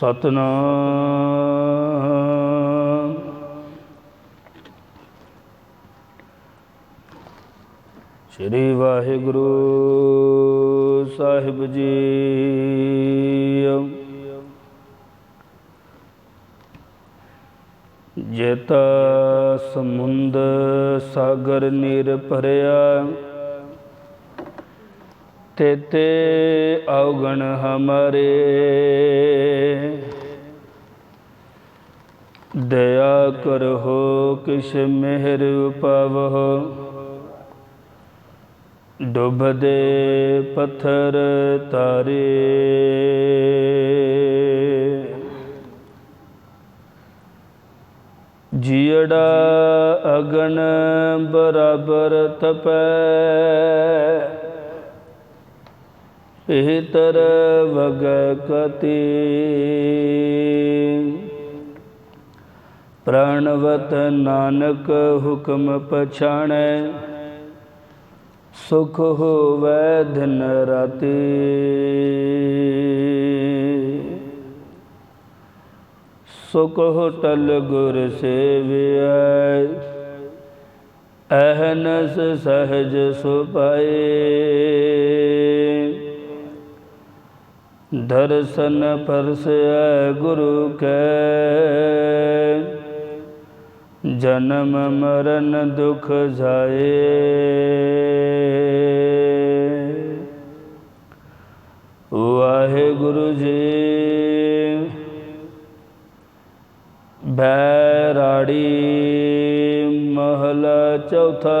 ਸਤਨਾਮ। ਸ੍ਰੀ ਵਾਹਿਗੁਰੂ ਸਾਹਿਬ ਜੀ। ਜੇਤਾ ਸਮੁੰਦ ਸਾਗਰ ਨੀਰ ਭਰਿਆ ਤੇਤੇ ਔਗਣ ਹਮਾਰੇ। ਦਇਆ ਕਰੋ ਕਿਛ ਮਿਹਰ ਉਪਾਵਹੁ ਡੁੱਬਦੇ ਪੱਥਰ ਤਾਰੇ। ਜੀੜਾ ਅਗਨ ਬਰਾਬਰ ਤਪੈ। ਪੀਤਰ ਵਗ ਕਤੀ ਪ੍ਰਣਵਤ ਨਾਨਕ ਹੁਕਮ ਪਛਾਣੈ, ਸੁਖ ਹੋਵੈ ਦਿਨ ਰਾਤੀ। ਸੁਖ ਹੋਟਲ ਗੁਰ ਸੇਵਿਐ, ਅਹਨਸ ਸਹਜ दर्शन परस गुरु के। जन्म मरण दुख जाए। वाहे गुरु जी भैराड़ी महला चौथा।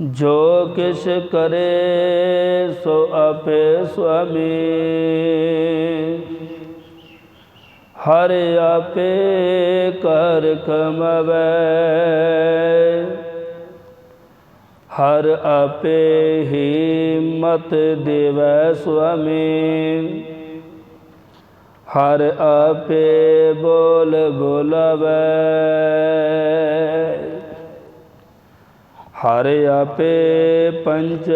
ਜੋ ਕਿਛ ਕਰੇ ਸੋ ਆਪੇ ਸੁਆਮੀ। ਹਰ ਆਪੇ ਕਰ ਕਮਵੇ ਹਰ ਆਪੇ ਹੀ ਮਤ ਦੇਵੈ ਸੁਆਮੀ। ਹਰ ਆਪੇ ਬੋਲ ਬੋਲਾਵੇ। ਹਰ ਆਪੇ ਪੰਚ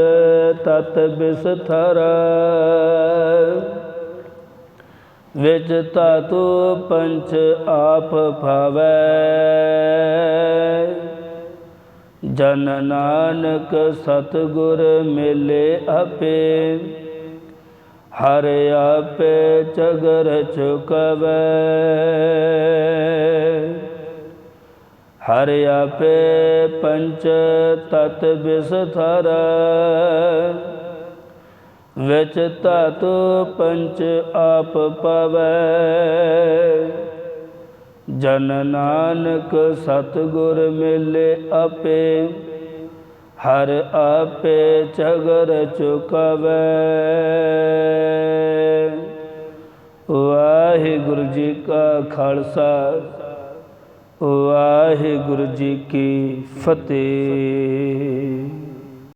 ਤਤ ਬਿਸਥਰ, ਵਿੱਚ ਤਾਤੂ ਪੰਚ ਆਪ ਭਾਵੈ। ਜਨ ਨਾਨਕ ਸਤਗੁਰ ਮਿਲੇ ਆਪੇ, ਹਰ ਆਪੇ ਚਗਰ ਚੁਕਵੈ ਹਰ ਆਪੇ ਪੰਚ ਤਤ ਬਿਸਥਰ, ਵਿੱਚ ਧਾਤੂ ਪੰਚ ਆਪ ਪਵੈ। ਜਨ ਨਾਨਕ ਸਤਗੁਰ ਮਿਲੇ ਆਪੇ, ਹਰ ਆਪੇ ਚਗਰ ਚੁਕਵੈ। ਵਾਹਿਗੁਰੂ ਜੀ ਕਾ ਖਾਲਸਾ। ਵਾਹਿਗੁਰੂ ਜੀ ਕੀ ਫਤਿਹ।